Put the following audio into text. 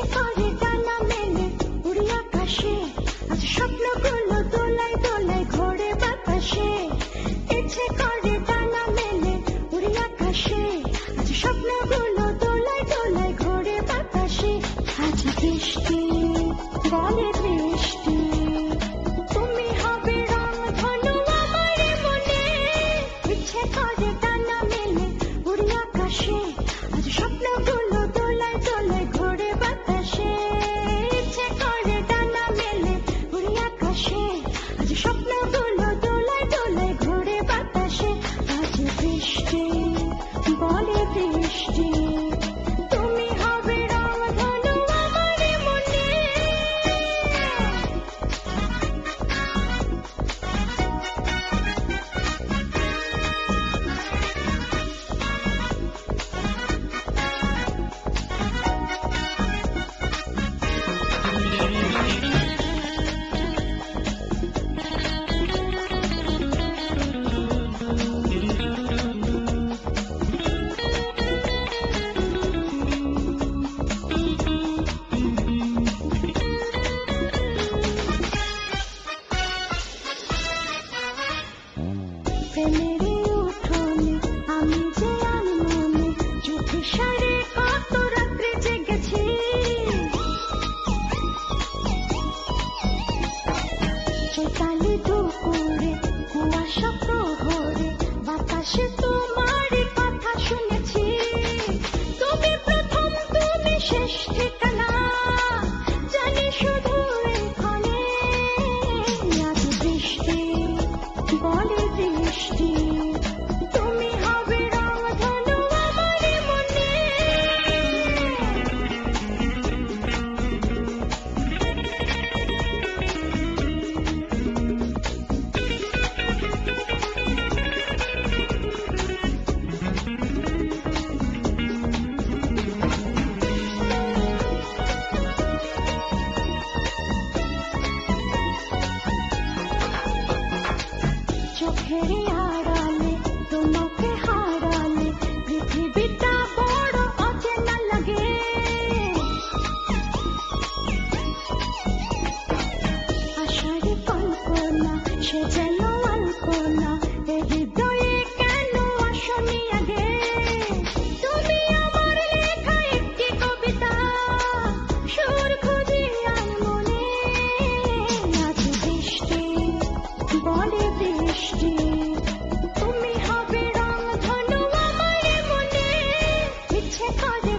করে ডানা মেলে উড়ি আকাশে। আজ স্বপ্নগুলো দোলায় দোলায় ঘোরে বাতাসে। ইচ্ছে করে ডানা মেলে উড়ি আকাশে। আজ স্বপ্নগুলো দোলায় দোলায় বৃষ্টি বলে বৃষ্টি বলে বৃষ্টি। ठहरे आज বৃষ্টি। তুমি হবে রং ধনু আমার মনে। ইচ্ছে করে